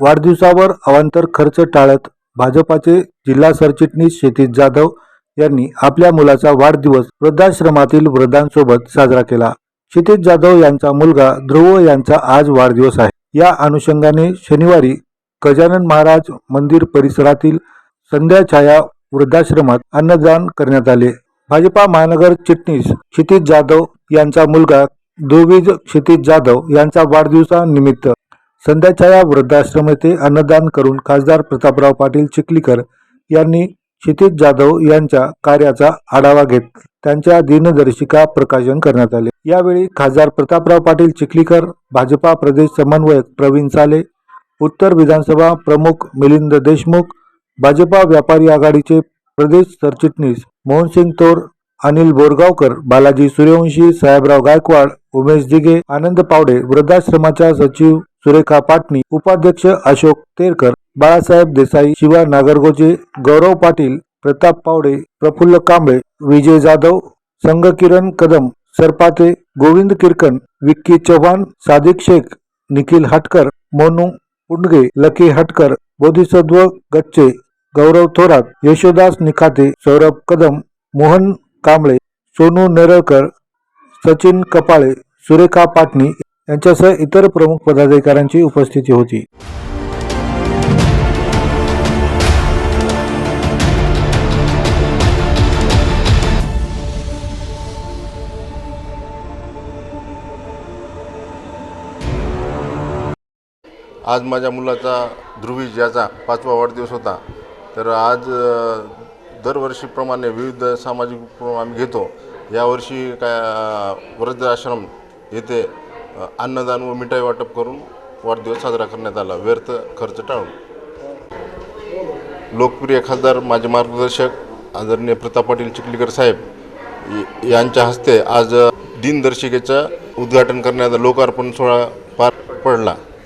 वाढदिवसावर अवांतर खर्च टाळत भाजपाचे जिल्हा सरचिटणीस क्षितिज जाधव यांनी आपल्या मुलाचा वाढदिवस वृद्धाश्रमातील वृद्धांसोबत साजरा केला. क्षितिज जाधव यांचा मुलगा ध्रुव यांचा आज वाढदिवस आहे. या अनुषंगाने शनिवारी गजानन महाराज मंदिर परिसरातील संध्या छाया वृद्धाश्रमात अन्नदान करण्यात आले. भाजपा महानगर चिटणीस क्षितिज जाधव यांचा मुलगा ध्रुवीज क्षितिज जाधव यांचा वाढदिवसानिमित्त संध्याछाया वृद्धाश्रम येथे अन्नदान करून खासदार प्रतापराव पाटील चिखलीकर यांनी क्षितिज जाधव यांच्या कार्याचा आढावा घेत त्यांच्या दिनदर्शिका प्रकाशन करण्यात आले. यावेळी खासदार प्रतापराव पाटील चिखलीकर भाजपा प्रदेश समन्वयक प्रवीण साले उत्तर विधानसभा प्रमुख मिलिंद देशमुख भाजपा व्यापारी आघाडीचे प्रदेश सरचिटणीस मोहनसिंग तोर अनिल बोरगावकर बालाजी सूर्यवंशी साहेबराव गायकवाड उमेश दिघे आनंद पावडे वृद्धाश्रमाच्या सचिव सुरेखा पाटणी उपाध्यक्ष अशोक तेरकर बाळासाहेब देसाई शिवा नागरगोजे गौरव पाटील प्रताप पावडे प्रफुल्ल कांबळे विजय जाधव संघकिरण कदम सरपाते गोविंद किरकन विक्की चव्हाण सादिक शेख निखिल हटकर मोनू पुंडगे लकी हटकर बोधिसत्व गच्चे गौरव थोरात यशोदास निखाते सौरभ कदम मोहन कांबळे सोनू नेरळकर सचिन कपाळे सुरेखा पाटणी यांच्यासह इतर प्रमुख पदाधिकाऱ्यांची उपस्थिती होती. आज माझ्या मुलाचा ध्रुवीज याचा पाचवा वाढदिवस होता तर आज दरवर्षीप्रमाणे विविध सामाजिक उपक्रम आम्ही घेतो. यावर्षी काय वृद्धाश्रम येथे अन्नदान व मिठाई वाटप करून वाढदिवस साजरा करण्यात आला. व्यर्थ खर्च टाळून. लोकप्रिय खासदार माझे मार्गदर्शक आदरणीय प्रताप पाटील चिखलीकर साहेब यांच्या हस्ते आज दिनदर्शिकेचं उद्घाटन करण्यात लोकार्पण सोहळा पार पडला.